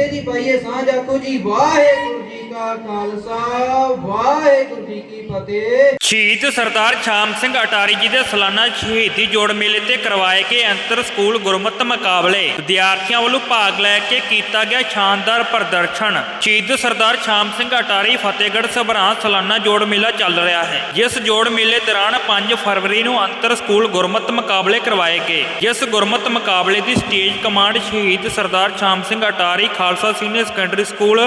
ਫਤਿਹ ਜੀ ਪਾਈਏ ਸਾਂਝ ਆਖੋ ਜੀ ਵਾਹਿਗੁਰੂ ਜੀ ਕਾ ਖਾਲਸਾ ਵਾਹਿਗੁਰੂ ਜੀ ਕੀ ਫਤਿਹ। ਸ਼ਹੀਦ ਸਰਦਾਰ ਸ਼ਾਮ ਸਿੰਘ ਅਟਾਰੀ ਜੀ ਦੇ ਸਾਲਾਨਾ ਸ਼ਹੀਦੀ ਜੋੜ ਮੇਲੇ ਤੇ ਕਰਵਾਏ ਗਏ ਅੰਤਰ ਸਕੂਲ ਗੁਰਮਤਿ ਮੁਕਾਬਲੇ। ਵਿਦਿਆਰਥੀਆਂ ਵੱਲੋਂ ਭਾਗ ਲੈ ਕੇ ਕੀਤਾ ਗਿਆ ਸ਼ਾਨਦਾਰ ਪ੍ਰਦਰਸ਼ਨ। ਸ਼ਹੀਦ ਸਰਦਾਰ ਸ਼ਾਮ ਸਿੰਘ ਅਟਾਰੀ ਫਤਿਹਗੜ੍ਹ ਸਭਰਾਂ ਸਾਲਾਨਾ ਜੋੜ ਮੇਲਾ ਚੱਲ ਰਿਹਾ ਹੈ। ਜਿਸ ਜੋੜ ਮੇਲੇ ਦੌਰਾਨ 5 ਫਰਵਰੀ ਨੂੰ ਅੰਤਰ ਸਕੂਲ ਗੁਰਮਤਿ ਮੁਕਾਬਲੇ ਕਰਵਾਏ ਗਏ। ਜਿਸ ਗੁਰਮਤ ਮੁਕਾਬਲੇ ਦੀ stage command Shaheed Sardar Sham Singh Attari Khalsa senior secondary school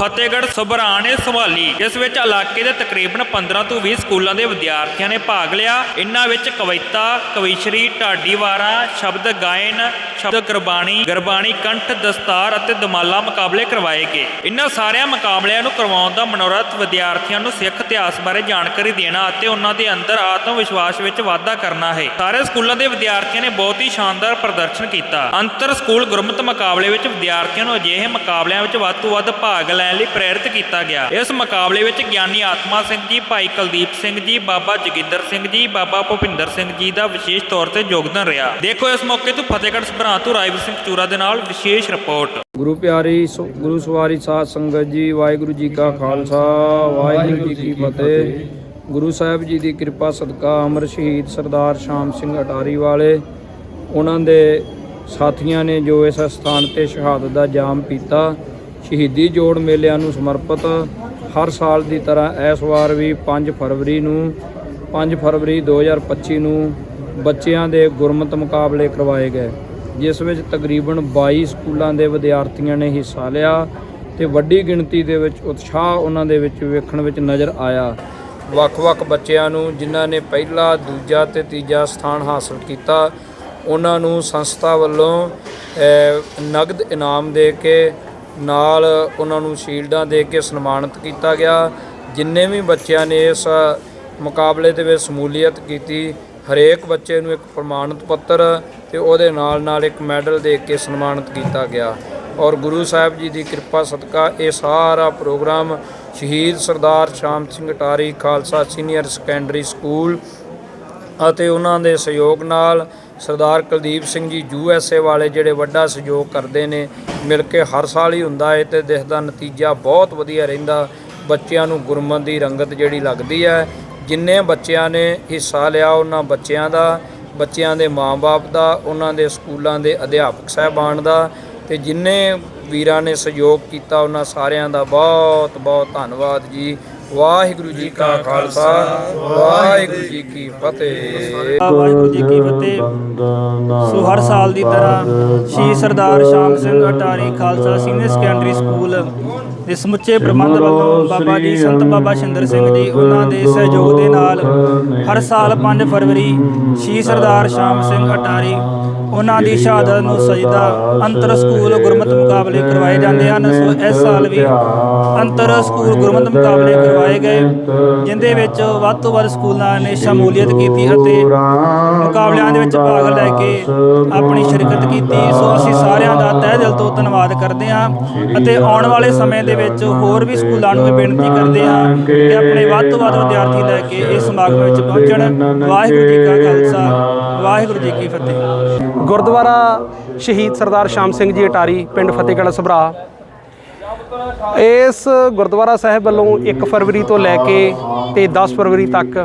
Fatehgarh Sabhran ਨੇ ਸੰਭਾਲੀ। ਜਿਸ ਵਿੱਚ ਇਲਾਕੇ ਦੇ ਤਕਰੀਬਨ 15 ਤੋਂ 20 ਸਕੂਲ ਸਕੂਲਾਂ ਦੇ ਵਿਦਿਆਰਥੀਆਂ ਨੇ ਭਾਗ ਲਿਆ। ਇਨ੍ਹਾਂ ਵਿੱਚ ਕਵਿਤਾ, ਕਵੀਸ਼ਰੀ ਢਾਡੀ ਵਾਰਾਂ ਸ਼ਬਦ ਗਾਇਨ, ਸ਼ਬਦ ਗੁਰਬਾਣੀ ਗੁਰਬਾਣੀ ਕੰਠ, ਦਸਤਾਰ ਅਤੇ ਦਮਾਲਾ ਮੁਕਾਬਲੇ ਕਰਵਾਏ ਗਏ। ਇਨ੍ਹਾਂ ਸਾਰਿਆਂ ਮੁਕਾਬਲਿਆਂ ਨੂੰ ਕਰਵਾਉਣ ਦਾ ਮਨੋਰਥ ਵਿਦਿਆਰਥੀਆਂ ਨੂੰ ਸਿੱਖ ਇਤਿਹਾਸ ਬਾਰੇ ਜਾਣਕਾਰੀ ਦੇਣਾ ਅਤੇ ਉਹਨਾਂ ਦੇ ਅੰਦਰ ਆਤਮ ਵਿਸ਼ਵਾਸ ਵਿੱਚ ਵਾਧਾ ਕਰਨਾ ਹੈ। ਸਾਰੇ ਸਕੂਲਾਂ ਦੇ ਵਿਦਿਆਰਥੀਆਂ ਨੇ ਬਹੁਤ ਹੀ ਸ਼ਾਨਦਾਰ ਪ੍ਰਦਰਸ਼ਨ ਕੀਤਾ। ਅੰਤਰ ਸਕੂਲ ਗੁਰਮਤਿ ਮੁਕਾਬਲੇ ਵਿੱਚ ਵਿਦਿਆਰਥੀਆਂ ਨੂੰ ਅਜਿਹੇ ਮੁਕਾਬਲਿਆਂ ਵਿੱਚ ਵੱਧ ਤੋਂ ਵੱਧ ਭਾਗ ਲੈਣ ਲਈ ਪ੍ਰੇਰਿਤ ਕੀਤਾ ਗਿਆ। ਇਸ ਮੁਕਾਬਲੇ ਵਿੱਚ ਗਿਆਨੀ ਆਤਮਾ ਸਿੰਘ ਜੀ, ਭਾਈ ਕੁਲਦੀਪ ਸਿੰਘ ਜੀ, ਬਾਬਾ ਜੋਗਿੰਦਰ ਸਿੰਘ ਜੀ, ਬਾਬਾ ਭੁਪਿੰਦਰ ਸਿੰਘ ਜੀ ਦਾ ਵਿਸ਼ੇਸ਼ ਤੌਰ ਤੇ ਯੋਗਦਾਨ ਰਿਹਾ। ਦੇਖੋ ਇਸ ਮੌਕੇ ਤੋਂ ਫਤਿਹਗੜ੍ਹ ਸਭਰਾਂ ਤੋਂ ਰਾਜਵੀਰ ਸਿੰਘ ਚੂਰਾ ਦੇ ਨਾਲ ਵਿਸ਼ੇਸ਼ ਰਿਪੋਰਟ। ਗੁਰੂ ਪਿਆਰੀ ਗੁਰੂ ਸਵਾਰੀ ਸਾਧ ਸੰਗਤ ਜੀ, ਵਾਹਿਗੁਰੂ ਜੀ ਕਾ ਖਾਲਸਾ, ਵਾਹਿਗੁਰੂ ਜੀ ਕੀ ਫਤਿਹ। ਗੁਰੂ ਸਾਹਿਬ ਜੀ ਦੀ ਕਿਰਪਾ, ਸਦਕਾ ਅਮਰ ਸ਼ਹੀਦ ਸਰਦਾਰ ਸ਼ਾਮ ਸਿੰਘ ਅਟਾਰੀ ਵਾਲੇ, ਉਹਨਾਂ ਦੇ ਸਾਥੀਆਂ ਨੇ ਜੋ ਇਸ ਸਥਾਨ ਤੇ ਸ਼ਹਾਦਤ ਦਾ ਜਾਮ ਪੀਤਾ, ਸ਼ਹੀਦੀ ਜੋੜ ਮੇਲਿਆਂ ਨੂੰ ਸਮਰਪਿਤ ਹਰ ਸਾਲ ਦੀ ਤਰ੍ਹਾਂ ਇਸ ਵਾਰ ਵੀ 5 ਫਰਵਰੀ ਨੂੰ 5 ਫਰਵਰੀ 2025 ਨੂੰ ਬੱਚਿਆਂ ਦੇ ਗੁਰਮਤ ਮੁਕਾਬਲੇ ਕਰਵਾਏ ਗਏ, ਜਿਸ ਵਿੱਚ ਤਕਰੀਬਨ 22 ਸਕੂਲਾਂ ਦੇ ਵਿਦਿਆਰਥੀਆਂ ਨੇ ਹਿੱਸਾ ਲਿਆ ਤੇ ਵੱਡੀ ਗਿਣਤੀ ਦੇ ਵਿੱਚ ਉਤਸ਼ਾਹ ਉਹਨਾਂ ਦੇ ਵਿੱਚ ਵੇਖਣ ਵਿੱਚ ਨਜ਼ਰ ਆਇਆ। ਵੱਖ-ਵੱਖ ਬੱਚਿਆਂ ਨੂੰ ਜਿਨ੍ਹਾਂ ਨੇ ਪਹਿਲਾ, ਦੂਜਾ ਤੇ ਤੀਜਾ ਸਥਾਨ ਹਾਸਲ ਕੀਤਾ, ਉਹਨਾਂ ਨੂੰ ਸੰਸਥਾ ਵੱਲੋਂ ਨਗਦ ਇਨਾਮ ਦੇ ਕੇ ਨਾਲ ਉਹਨਾਂ ਨੂੰ ਸ਼ੀਲਡਾਂ ਦੇ ਕੇ ਸਨਮਾਨਿਤ ਕੀਤਾ ਗਿਆ। ਜਿੰਨੇ ਵੀ ਬੱਚਿਆਂ ਨੇ ਇਸ ਮੁਕਾਬਲੇ ਦੇ ਵਿੱਚ ਸ਼ਮੂਲੀਅਤ ਕੀਤੀ, ਹਰੇਕ ਬੱਚੇ ਨੂੰ ਇੱਕ ਪ੍ਰਮਾਣਿਤ ਪੱਤਰ ਤੇ ਉਹਦੇ ਨਾਲ ਨਾਲ ਇੱਕ ਮੈਡਲ ਦੇ ਕੇ ਸਨਮਾਨਿਤ ਕੀਤਾ ਗਿਆ। ਔਰ ਗੁਰੂ ਸਾਹਿਬ ਜੀ ਦੀ ਕਿਰਪਾ ਸਦਕਾ ਇਹ ਸਾਰਾ program Shaheed Sardar Sham Singh Attari Khalsa senior secondary school ਅਤੇ ਉਹਨਾਂ ਦੇ ਸਹਿਯੋਗ ਨਾਲ Sardar Kuldeep Singh ji U S A ਵਾਲੇ ਜਿਹੜੇ ਵੱਡਾ ਸਹਿਯੋਗ ਕਰਦੇ ਨੇ, ਮਿਲ ਕੇ ਹਰ ਸਾਲ ਹੀ ਹੁੰਦਾ ਹੈ ਤੇ ਦਿਸ ਦਾ ਨਤੀਜਾ ਬਹੁਤ ਵਧੀਆ ਰਹਿੰਦਾ। ਬੱਚਿਆਂ ਨੂੰ ਗੁਰਮਤ ਦੀ ਰੰਗਤ ਜਿਹੜੀ ਲੱਗਦੀ ਹੈ। ਜਿੰਨੇ ਬੱਚਿਆਂ ਨੇ ਹਿੱਸਾ ਲਿਆ ਉਹਨਾਂ ਬੱਚਿਆਂ ਦਾ, ਬੱਚਿਆਂ ਦੇ ਮਾਪੇ ਦਾ, ਉਹਨਾਂ ਦੇ ਸਕੂਲਾਂ ਦੇ ਅਧਿਆਪਕ ਸਹਿਬਾਨ ਦਾ ਤੇ ਜਿੰਨੇ ਵੀਰਾਂ ਨੇ ਸਹਿਯੋਗ ਕੀਤਾ ਉਹਨਾਂ ਸਾਰਿਆਂ ਦਾ ਬਹੁਤ ਬਹੁਤ ਧੰਨਵਾਦ ਜੀ। ਵਾਹਿਗੁਰੂ ਜੀ ਕਾ ਖਾਲਸਾ, ਵਾਹਿਗੁਰੂ ਜੀ ਕੀ ਫਤਿਹ। ਵਾਹਿਗੁਰੂ ਜੀ ਕੀ ਫਤਿਹ। ਸੋ ਹਰ ਸਾਲ ਦੀ ਤਰ੍ਹਾਂ Shri Sardar Sham Singh Attari Khalsa senior secondary school ਦੇ ਸਮੁੱਚੇ ਪ੍ਰਬੰਧ ਵੱਲੋਂ ਬਾਬਾ ਜੀ ਸੰਤ ਬਾਬਾ ਸ਼ਿੰਦਰ ਸਿੰਘ ਜੀ, ਉਹਨਾਂ ਦੇ ਸਹਿਯੋਗ ਦੇ ਨਾਲ ਹਰ ਸਾਲ 5 ਫਰਵਰੀ ਸ਼੍ਰੀ ਸਰਦਾਰ ਸ਼ਾਮ ਸਿੰਘ ਅਟਾਰੀ ਉਹਨਾਂ ਦੀ ਸ਼ਹਾਦਤ ਨੂੰ ਸਜਦਾ ਅੰਤਰ ਸਕੂਲ ਗੁਰਮਤਿ ਮੁਕਾਬਲੇ ਕਰਵਾਏ ਜਾਂਦੇ ਹਨ। ਸੋ ਇਸ ਸਾਲ ਵੀ ਅੰਤਰ ਸਕੂਲ ਗੁਰਮਤਿ ਮੁਕਾਬਲੇ ਕਰਵਾਏ ਗਏ ਜਿੰਦੇ ਵਿੱਚ ਵੱਧ ਤੋਂ ਵੱਧ ਸਕੂਲਾਂ ਨੇ ਸ਼ਮੂਲੀਅਤ ਕੀਤੀ ਅਤੇ ਮੁਕਾਬਲਿਆਂ ਦੇ ਵਿੱਚ ਭਾਗ ਲੈ ਕੇ ਆਪਣੀ ਸ਼ਿਰਕਤ ਕੀਤੀ। ਸੋ ਅਸੀਂ ਸਾਰਿਆਂ ਦਾ ਤਹਿ ਦਿਲ ਤੋਂ ਧੰਨਵਾਦ ਕਰਦੇ ਹਾਂ ਅਤੇ ਆਉਣ ਵਾਲੇ ਸਮੇਂ ਦੇ ਵਿੱਚ ਹੋਰ ਵੀ ਸਕੂਲਾਂ ਨੂੰ ਇਹ ਬੇਨਤੀ ਕਰਦੇ ਹਾਂ ਕਿ ਆਪਣੇ ਵੱਧ ਤੋਂ ਵੱਧ ਵਿਦਿਆਰਥੀ ਲੈ ਕੇ ਇਸ ਸਮਾਗਮ ਵਿੱਚ ਪਹੁੰਚਣ। ਵਾਹਿਗੁਰੂ ਜੀ ਕਾ ਖਾਲਸਾ ਵਾਹਿਗੁਰੂ ਜੀ ਕੀ ਫਤਿਹ। ਗੁਰਦੁਆਰਾ ਸ਼ਹੀਦ ਸਰਦਾਰ ਸ਼ਾਮ ਸਿੰਘ ਜੀ ਅਟਾਰੀ ਪਿੰਡ ਫਤਿਹਗੜ੍ਹ ਸਭਰਾ ਇਸ ਗੁਰਦੁਆਰਾ ਸਾਹਿਬ ਵੱਲੋਂ 1 ਫਰਵਰੀ ਤੋਂ ਲੈ ਕੇ ਤੇ 10 ਫਰਵਰੀ ਤੱਕ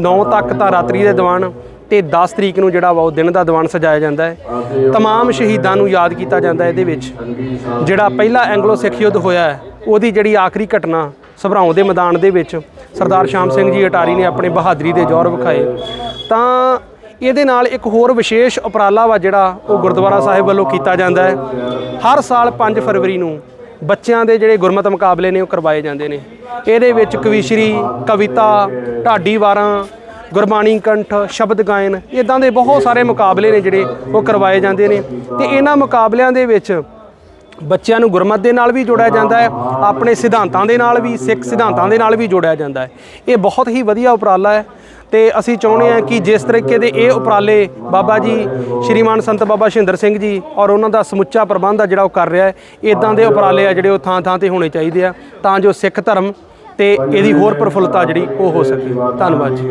9 ਤੱਕ ਤਾਂ ਰਾਤਰੀ ਦੇ ਦੀਵਾਨ ਤੇ 10 ਤਰੀਕ ਨੂੰ ਜਿਹੜਾ ਵਾ ਉਹ ਦਿਨ ਦਾ ਦੀਵਾਨ ਸਜਾਇਆ ਜਾਂਦਾ ਹੈ तमाम ਸ਼ਹੀਦਾਂ ਨੂੰ ਯਾਦ ਕੀਤਾ ਜਾਂਦਾ ਹੈ ਇਹਦੇ ਵਿੱਚ ਜਿਹੜਾ ਪਹਿਲਾ ਐਂਗਲੋ ਸਿੱਖ ਯੁੱਧ ਹੋਇਆ ਹੈ ਉਹਦੀ ਜਿਹੜੀ ਆਖਰੀ ਘਟਨਾ ਸਭਰਾਉਂ ਦੇ ਮੈਦਾਨ ਦੇ ਵਿੱਚ ਸਰਦਾਰ ਸ਼ਾਮ ਸਿੰਘ ਜੀ ਅਟਾਰੀ ਨੇ ਆਪਣੇ ਬਹਾਦਰੀ ਦੇ ਜੌਹਰ ਵਿਖਾਏ ਤਾਂ ਇਹਦੇ ਨਾਲ ਇੱਕ ਹੋਰ ਵਿਸ਼ੇਸ਼ ਉਪਰਾਲਾ ਵਾ ਜਿਹੜਾ ਉਹ ਗੁਰਦੁਆਰਾ ਸਾਹਿਬ ਵੱਲੋਂ ਕੀਤਾ ਜਾਂਦਾ ਹੈ। ਹਰ ਸਾਲ 5 ਫਰਵਰੀ ਨੂੰ ਬੱਚਿਆਂ ਦੇ ਜਿਹੜੇ ਗੁਰਮਤਿ ਮੁਕਾਬਲੇ ਨੇ ਉਹ ਕਰਵਾਏ ਜਾਂਦੇ ਨੇ। ਇਹਦੇ ਵਿੱਚ ਕਵੀਸ਼ਰੀ, ਕਵਿਤਾ, ਢਾਡੀ ਵਾਰਾਂ, ਗੁਰਬਾਣੀ ਕੰਠ, ਸ਼ਬਦ ਗਾਇਨ ਇਦਾਂ ਦੇ ਬਹੁਤ ਸਾਰੇ ਮੁਕਾਬਲੇ ਨੇ ਜਿਹੜੇ ਉਹ ਕਰਵਾਏ ਜਾਂਦੇ ਨੇ। ਤੇ ਇਹਨਾਂ ਮੁਕਾਬਲਿਆਂ ਦੇ ਵਿੱਚ ਬੱਚਿਆਂ ਨੂੰ ਗੁਰਮਤ ਦੇ ਨਾਲ ਵੀ ਜੋੜਿਆ ਜਾਂਦਾ ਹੈ, ਆਪਣੇ ਸਿਧਾਂਤਾਂ ਦੇ ਨਾਲ ਵੀ, ਸਿੱਖ ਸਿਧਾਂਤਾਂ ਦੇ ਨਾਲ ਵੀ ਜੋੜਿਆ ਜਾਂਦਾ ਹੈ। ਇਹ ਬਹੁਤ ਹੀ ਵਧੀਆ ਉਪਰਾਲਾ ਹੈ ਤੇ ਅਸੀਂ ਚਾਹੁੰਦੇ ਹਾਂ ਕਿ ਜਿਸ ਤਰੀਕੇ ਦੇ ਇਹ ਉਪਰਾਲੇ ਬਾਬਾ ਜੀ, ਸ਼੍ਰੀਮਾਨ ਸੰਤ ਬਾਬਾ ਸ਼ਿੰਦਰ ਸਿੰਘ ਜੀ ਔਰ ਉਹਨਾਂ ਦਾ ਸਮੁੱਚਾ ਪ੍ਰਬੰਧ ਆ ਜਿਹੜਾ ਉਹ ਕਰ ਰਿਹਾ ਹੈ ਇਦਾਂ ਦੇ ਉਪਰਾਲੇ ਆ ਜਿਹੜੇ ਉਹ ਥਾਂ ਥਾਂ ਤੇ ਹੋਣੇ ਚਾਹੀਦੇ ਆ ਤਾਂ ਜੋ ਸਿੱਖ ਧਰਮ ਤੇ ਇਹਦੀ ਹੋਰ ਪ੍ਰਫੁੱਲਤਾ ਜਿਹੜੀ ਉਹ ਹੋ ਸਕੇ। ਧੰਨਵਾਦ ਜੀ।